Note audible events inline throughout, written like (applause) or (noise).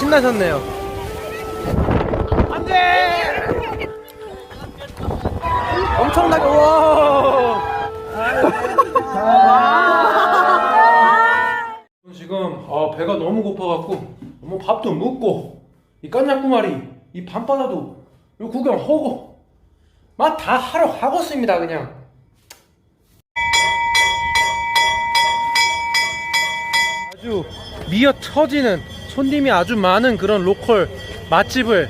신나셨네요. 안돼! 엄청나게 와! (laughs) 지금 아, 배가 너무 고파갖고 뭐 밥도 먹고 이 깐냥구마리 이 밤바다도 요 구경하고 막 다 하러 가겠습니다 그냥 아주 미어 터지는 손님이 아주 많은 그런 로컬 맛집을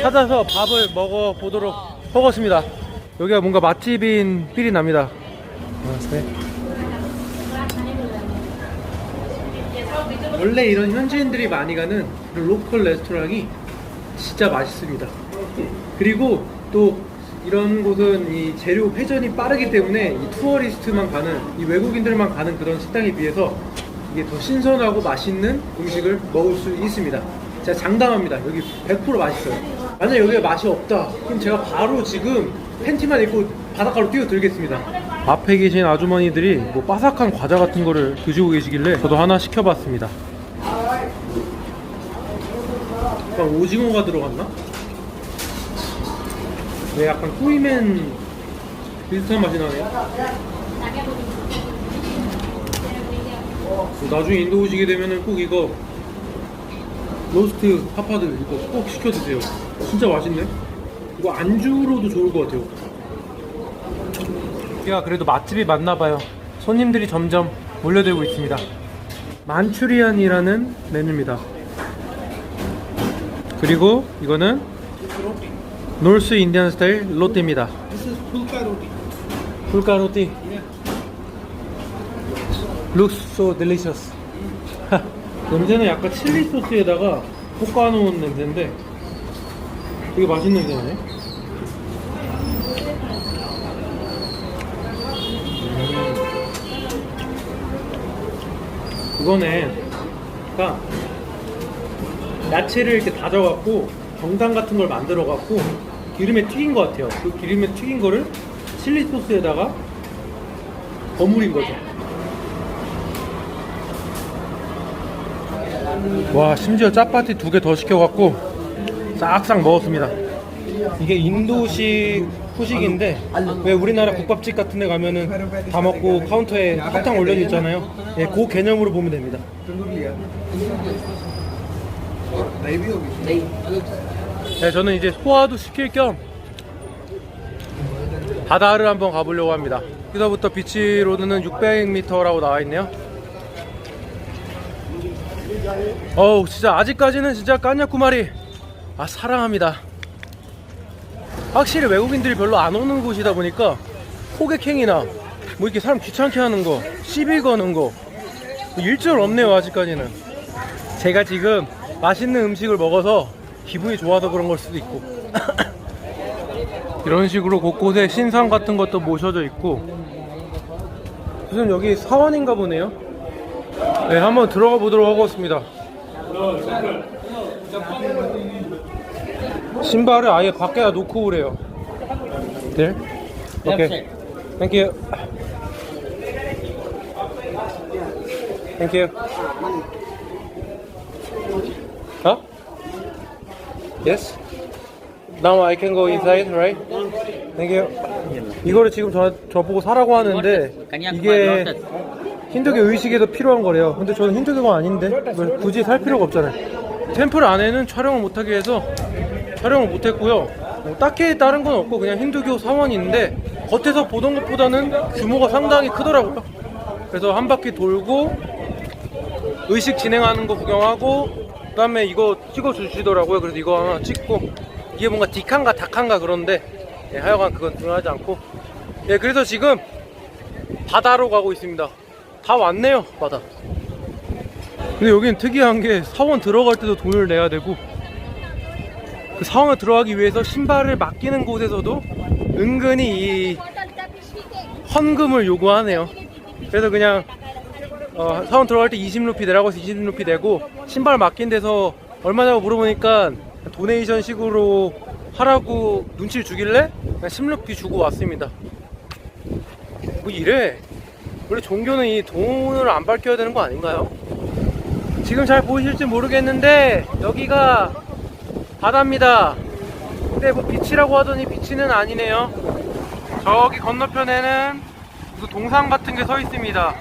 찾아서 밥을 먹어 보도록 하겠습니다. 여기가 뭔가 맛집인 필이 납니다. 네. 원래 이런 현지인들이 많이 가는 로컬 레스토랑이 진짜 맛있습니다. 그리고 또 이런 곳은 이 재료 회전이 빠르기 때문에 이 투어리스트만 가는 이 외국인들만 가는 그런 식당에 비해서 이게 더 신선하고 맛있는 음식을 먹을 수 있습니다. 제가 장담합니다. 여기 100% 맛있어요. 만약 여기에 맛이 없다. 그럼 제가 바로 지금 팬티만 입고 바닷가로 뛰어들겠습니다. 앞에 계신 아주머니들이 뭐 바삭한 과자 같은 거를 드시고 계시길래 저도 하나 시켜봤습니다. 약간 오징어가 들어갔나? 왜 약간 꾸이맨 비슷한 맛이 나네요. 나중에 인도 오시게 되면은 꼭 이거 로스트 파파드 이거 꼭 시켜 드세요. 진짜 맛있네. 이거 안주로도 좋을 것 같아요. 여기가 그래도 맛집이 맞나 봐요. 손님들이 점점 몰려들고 있습니다. 만추리안이라는 메뉴입니다. 그리고 이거는 노스 인디안 스타일 로띠입니다. This is pulka roti. 풀가 로띠. Looks so delicious. (laughs) 냄새는 약간 칠리 소스에다가 볶아놓은 냄새인데 되게 맛있는 냄새 나네. 음. 이거네. 그러니까 야채를 이렇게 다져갖고 정당 같은 걸 만들어갖고 기름에 튀긴 것 같아요. 그 기름에 튀긴 거를 칠리 소스에다가 버무린 거죠. 와 심지어 짜파티 두 개 더 시켜갖고 싹싹 먹었습니다. 이게 인도식 후식인데 왜 우리나라 국밥집 같은 데 가면은 다 먹고 카운터에 사탕 올려주잖아요. 예, 그 개념으로 보면 됩니다. 네, 저는 이제 소화도 시킬 겸 바다를 한번 가보려고 합니다. 여기서부터 비치로드는 600m라고 나와있네요. 어우, 진짜 아직까지는 진짜 까냐꾸마리 아 사랑합니다. 확실히 외국인들이 별로 안 오는 곳이다 보니까 호객행위나 뭐 이렇게 사람 귀찮게 하는 거, 시비 거는 거 일절 없네요 아직까지는. 제가 지금 맛있는 음식을 먹어서 기분이 좋아서 그런 걸 수도 있고 (coughs) 이런 식으로 곳곳에 신상 같은 것도 모셔져 있고 무슨 여기 사원인가 보네요 네 한번 들어가 보도록 하겠습니다 신발을 아예 밖에다 놓고 오래요 네? 오케이 땡큐 땡큐 Huh? Yes? Now I can go inside, right? Thank you. 이거를 지금 저, 저보고 사라고 하는데 이게 힌두교 의식에도 필요한 거래요. 근데 저는 힌두교가 아닌데 뭐 굳이 살 필요가 없잖아요. 템플 안에는 촬영을 못하게 해서 촬영을 못했고요. 뭐 딱히 다른 건 없고 그냥 힌두교 사원인데 겉에서 보던 것보다는 규모가 상당히 크더라고요. 그래서 한 바퀴 돌고 의식 진행하는 거 구경하고 그다음에 이거 찍어 주시더라고요. 그래서 이거 하나 찍고 이게 뭔가 디칸가 다칸가 그런데 예, 하여간 그건 중요하지 않고 예 그래서 지금 바다로 가고 있습니다. 다 왔네요 바다. 근데 여기는 특이한 게 사원 들어갈 때도 돈을 내야 되고 그 사원에 들어가기 위해서 신발을 맡기는 곳에서도 은근히 이 헌금을 요구하네요. 그래서 그냥 어, 사원 들어갈 때 20루피 내라고 해서 20루피 내고 신발 맡긴 데서 얼마냐고 물어보니까 도네이션 식으로 하라고 눈치를 주길래 그냥 10루피 주고 왔습니다. 뭐 이래? 원래 종교는 이 돈을 안 밝혀야 되는 거 아닌가요? 지금 잘 보이실지 모르겠는데 여기가 바다입니다. 근데 뭐 비치라고 하더니 비치는 아니네요. 저기 건너편에는 무슨 동상 같은 게 서 있습니다.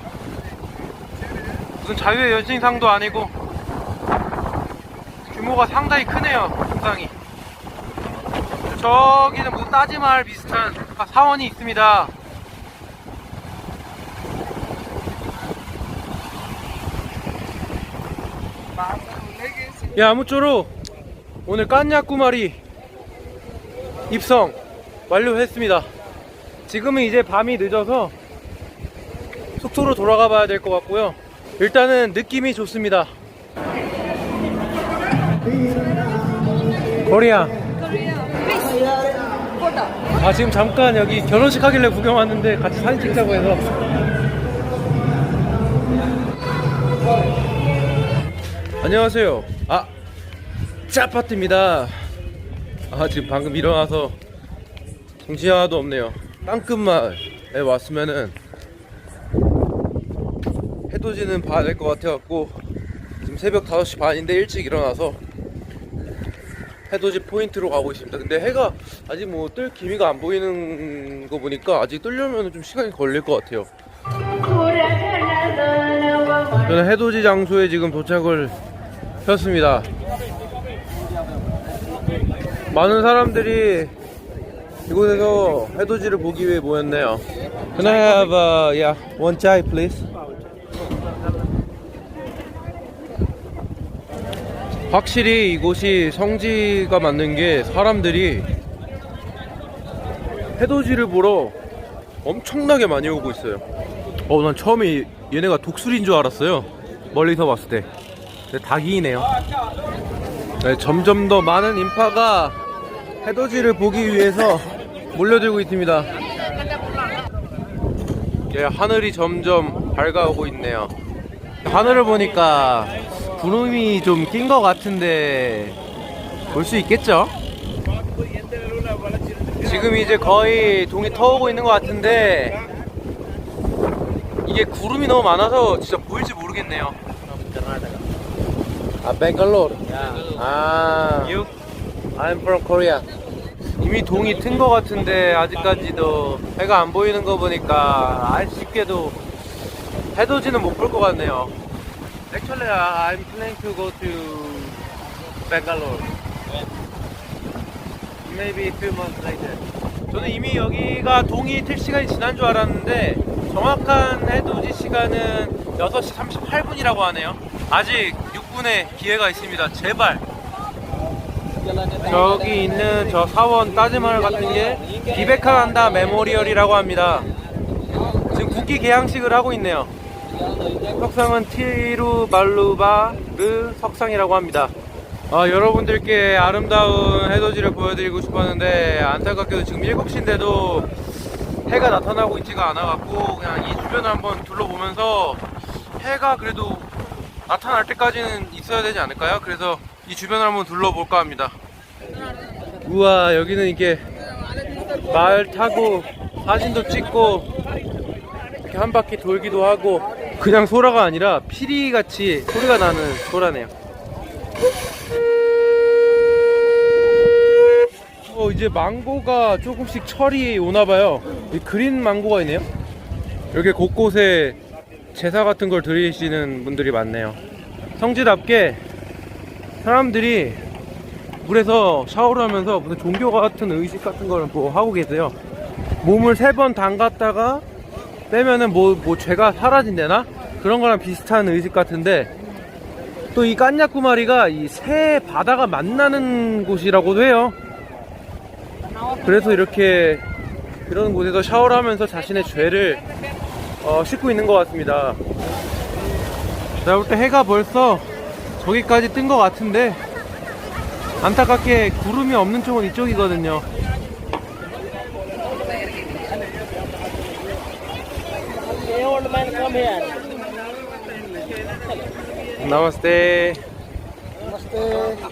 무슨 자유의 여신상도 아니고 규모가 상당히 크네요. 동상이. 저기는 무슨 따지마을 비슷한 사원이 있습니다. 야 아무쪼록 오늘 깐야꾸마리 입성 완료했습니다. 지금은 이제 밤이 늦어서 숙소로 돌아가 봐야 될 것 같고요. 일단은 느낌이 좋습니다. 코리아. 아 지금 잠깐 여기 결혼식 하길래 구경 왔는데 같이 사진 찍자고 해서 안녕하세요 아 짜파트입니다 아 지금 방금 일어나서 정신 하나도 없네요 땅끝마을에 왔으면은 해돋이는 봐야 될 것 같아갖고 지금 새벽 5시 반인데 일찍 일어나서 해돋이 포인트로 가고 있습니다. 근데 해가 아직 뭐 뜰 기미가 안 보이는 거 보니까 아직 뜨려면 좀 시간이 걸릴 것 같아요. 저는 해돋이 장소에 지금 도착을 했습니다. 많은 사람들이 이곳에서 해돋이를 보기 위해 모였네요. Can I have uh, yeah one chai please? 확실히 이곳이 성지가 맞는 게 사람들이 해돋이를 보러 엄청나게 많이 오고 있어요. 어, 난 처음에 얘네가 독수리인 줄 알았어요. 멀리서 봤을 때. 닭이네요. 네, 점점 더 많은 인파가 해돋이를 보기 위해서 몰려들고 있습니다. 예, 하늘이 점점 밝아오고 있네요. 하늘을 보니까 구름이 좀 낀 것 같은데 볼 수 있겠죠? 지금 이제 거의 동이 터오고 있는 것 같은데 이게 구름이 너무 많아서 진짜 보일지 모르겠네요. 아, 벵갈로르. 아, you? I'm from Korea. 이미 동이 튼 것 같은데 아직까지도 해가 안 보이는 거 보니까 아쉽게도 해돋이는 못 볼 것 같네요. Actually, I'm planning to go to Bangalore. Maybe a few months later. 저는 이미 여기가 동이 틀 시간이 지난 줄 알았는데 정확한 해돋이 시간은 6시 38분이라고 하네요. 아직 6분의 기회가 있습니다. 제발. 저기 있는 저 사원 따지마을 같은 게 비베카난다 메모리얼이라고 합니다. 지금 국기 개양식을 하고 있네요. 석상은 티루 말루바르 석상이라고 합니다. 아, 여러분들께 아름다운 해돋이를 보여드리고 싶었는데 안타깝게도 지금 7시인데도 해가 나타나고 있지가 않아갖고 그냥 이 주변을 한번 둘러보면서 해가 그래도 나타날 때까지는 있어야 되지 않을까요? 그래서 이 주변을 한번 둘러볼까 합니다. 우와 여기는 이게 말 타고 사진도 찍고 이렇게 한 바퀴 돌기도 하고 그냥 소라가 아니라 피리 같이 소리가 나는 소라네요. 어 이제 망고가 조금씩 철이 오나봐요. 이 그린 망고가 있네요. 이렇게 곳곳에 제사 같은 걸 드리시는 분들이 많네요. 성지답게 사람들이 물에서 샤워를 하면서 무슨 종교 같은 의식 같은 걸 뭐 하고 계세요. 몸을 세 번 담갔다가 빼면은 뭐, 뭐 죄가 사라진대나? 그런 거랑 비슷한 의식 같은데 또 이 깐야꾸마리가 이 새 바다가 만나는 곳이라고도 해요. 그래서 이렇게 그런 곳에서 샤워를 하면서 자신의 죄를 어, 씻고 있는 것 같습니다. 내가 볼 때 해가 벌써 저기까지 뜬 것 같은데 안타깝게 구름이 없는 쪽은 이쪽이거든요. 나마스테.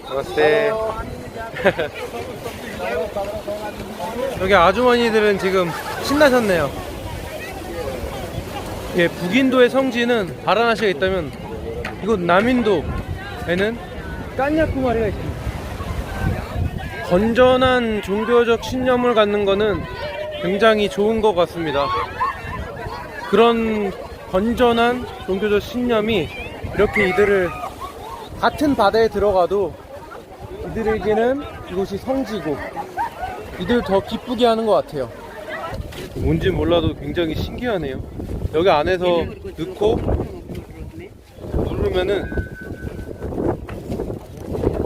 나마스테. (laughs) 여기 아주머니들은 지금 신나셨네요. 예, 북인도의 성지는 바라나시가 있다면 이곳 남인도에는 깐야쿠 마리가 있습니다. 건전한 종교적 신념을 갖는 거는 굉장히 좋은 것 같습니다. 그런 건전한 종교적 신념이 이렇게 이들을 같은 바다에 들어가도 이들에게는 이곳이 성지고 이들 더 기쁘게 하는 것 같아요. 뭔지 몰라도 굉장히 신기하네요. 여기 안에서 넣고 누르면은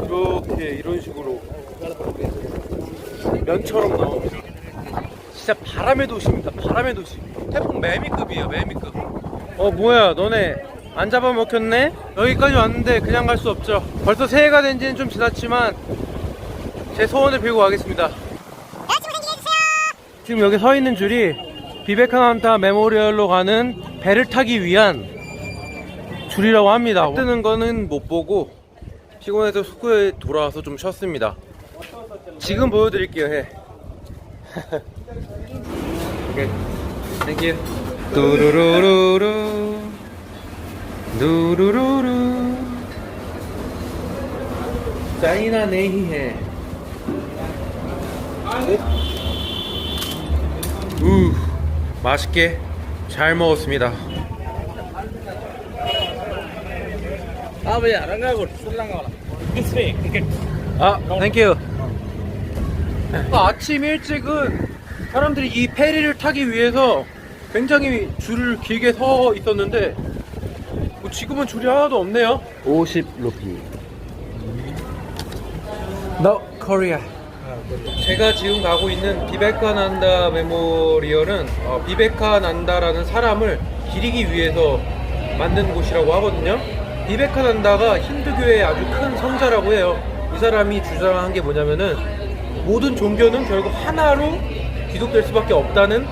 이렇게 이런 식으로 면처럼 나옵니다. 진짜 바람의 도시입니다. 바람의 도시. 태풍 매미급이에요. 매미급. 어 뭐야 너네 안 잡아먹혔네? 여기까지 왔는데 그냥 갈 수 없죠. 벌써 새해가 된 지는 좀 지났지만 제 소원을 빌고 가겠습니다. 지금 여기 서 있는 줄이 비베카난타 메모리얼로 가는 배를 타기 위한 줄이라고 합니다. 뜨는 거는 못 보고 피곤해서 숙소에 돌아와서 좀 쉬었습니다. 지금 보여드릴게요 해. 오케이. 땡큐 두루루루루. 두루루루. 짜이나 네히해. 우. 맛있게 잘 먹었습니다. 아버지 안 가고. 술랑 가라. 아 땡큐 아침 일찍은 사람들이 이 페리를 타기 위해서 굉장히 줄을 길게 서 있었는데 뭐 지금은 줄이 하나도 없네요. 50 루피. No Korea. 제가 지금 가고 있는 비베카 난다 메모리얼은 어, 비베카 난다라는 사람을 기리기 위해서 만든 곳이라고 하거든요. 비베카 난다가 힌두교의 아주 큰 성자라고 해요. 이 사람이 주장한 게 뭐냐면은 모든 종교는 결국 하나로 귀속될 수밖에 없다는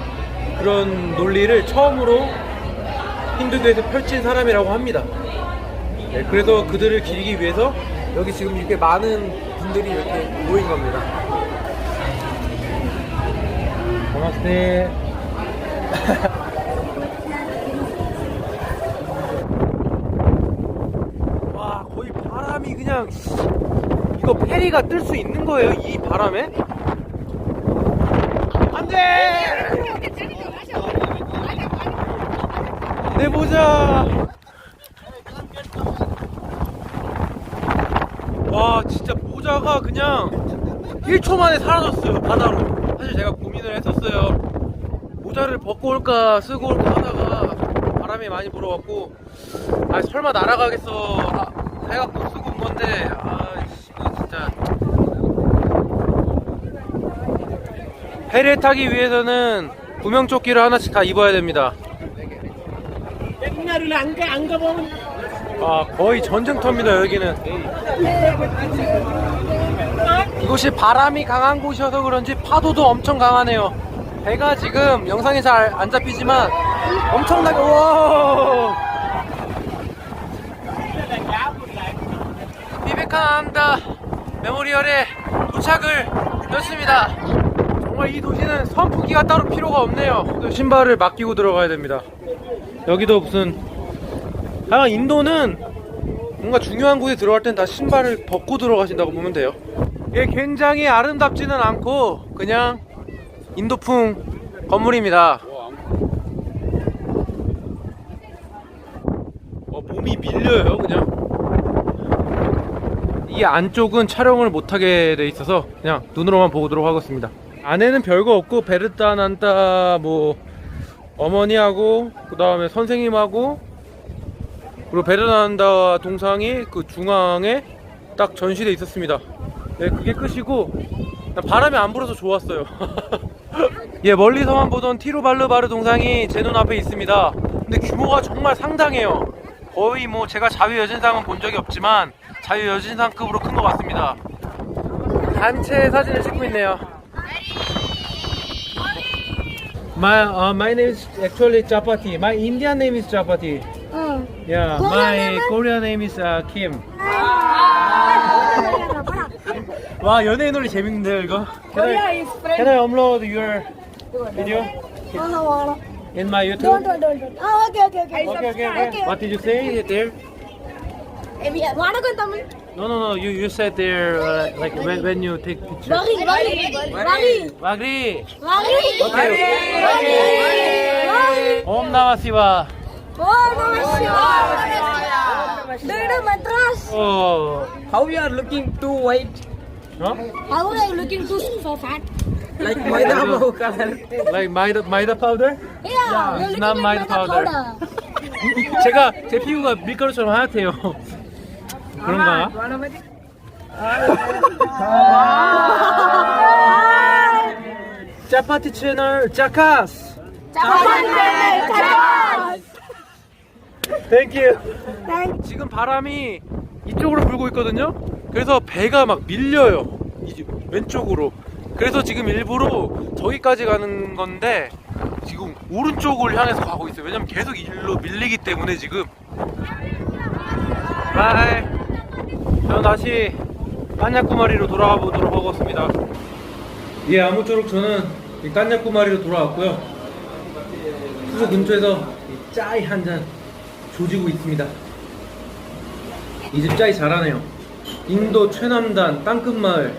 그런 논리를 처음으로 힌두교에서 펼친 사람이라고 합니다. 네, 그래서 그들을 기리기 위해서 여기 지금 이렇게 많은 분들이 이렇게 모인 겁니다. 고맙습니다. (laughs) 와, 거의 바람이 그냥 이거 페리가 뜰 수 있는 거예요? 이 바람에? 안 돼! 내 모자! 와 진짜 모자가 그냥 1초 만에 사라졌어요 바다로 사실 제가 고민을 했었어요 모자를 벗고 올까 쓰고 올까 하다가 바람이 많이 불어갖고 아 설마 날아가겠어 아, 해갖고 쓰고 온 건데 아이씨 이거 진짜 해를 타기 위해서는 구명조끼를 하나씩 다 입어야 됩니다. 옛날에는 안가 안 가보면 아 거의 전쟁터입니다 여기는. 이곳이 바람이 강한 곳이어서 그런지 파도도 엄청 강하네요. 배가 지금 영상에 잘 안 잡히지만 엄청나게 와! 비베카난다. 메모리얼에 도착을 했습니다 정말 이 도시는 선풍기가 따로 필요가 없네요 또 신발을 맡기고 들어가야 됩니다 여기도 무슨 아 인도는 뭔가 중요한 곳에 들어갈 땐 다 신발을 벗고 들어가신다고 보면 돼요. 이게 굉장히 아름답지는 않고 그냥 인도풍 건물입니다. 어, 몸이 밀려요 그냥. 이 안쪽은 촬영을 못하게 돼 있어서 그냥 눈으로만 보도록 하겠습니다. 안에는 별거 없고 베르타 난타 뭐 어머니하고 그 다음에 선생님하고 그리고 베르난다 동상이 그 중앙에 딱 전시돼 있었습니다. 네, 그게 끝이고 바람이 안 불어서 좋았어요. (laughs) 예, 멀리서만 보던 티루발르바르 동상이 제 눈앞에 있습니다. 근데 규모가 정말 상당해요. 거의 뭐 제가 자유여신상은 본 적이 없지만 자유여신상급으로 큰 것 같습니다. 단체 사진을 찍고 있네요. My uh, my name is actually Chapati. My Indian name is Chapati. 응. Yeah, Korean my name is- Korean name is uh, Kim. 와 연예인 놀이 재밌는데요 이거? Can Korea I, is friend. can I upload your video Uh, what? in my Don't, YouTube? don't, don't, don't. Oh, okay, okay, okay. Okay, okay, okay. What did you say there? வணக்கம் Tamil No, no, no. You you said there uh, like when, when you take pictures. Wari, wari, wari, wari, wari. Okay. Namah Shivaya. Om Namah Shivaya. Do you? Oh. How you are looking too white? Huh? How are you looking too for fat? like maida powder. like maida maida powder? Yeah. yeah. It's not like maida powder. powder. (laughs) 제가 제 피부가 밀가루처럼 하얗대요. 그런가? 짜파티 채널 짜카스. 땡큐. 지금 바람이 이쪽으로 불고 있거든요. 그래서 배가 막 밀려요. 이 왼쪽으로. 그래서 지금 일부러 저기까지 가는 건데 지금 오른쪽을 향해서 가고 있어요. 왜냐면 계속 일로 밀리기 때문에 지금. 바이. 저는 다시 깐야꾸마리로 돌아가 보도록 하겠습니다. 예, 아무쪼록 저는 이 깐야꾸마리로 돌아왔고요. 수소 근처에서 이 짜이 한 잔 조지고 있습니다. 이 집 짜이 잘하네요. 인도 최남단 땅끝마을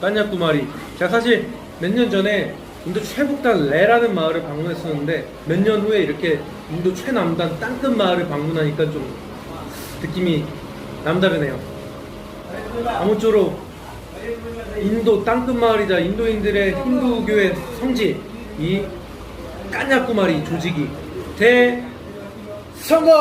깐야꾸마리. 제가 사실 몇 년 전에 인도 최북단 레라는 마을을 방문했었는데 몇 년 후에 이렇게 인도 최남단 땅끝 마을을 방문하니까 좀 느낌이 남다르네요. 아무쪼록 인도 땅끝마을이자 인도인들의 힌두교의 성지 이 까냐꾸마리 조직이 대성공!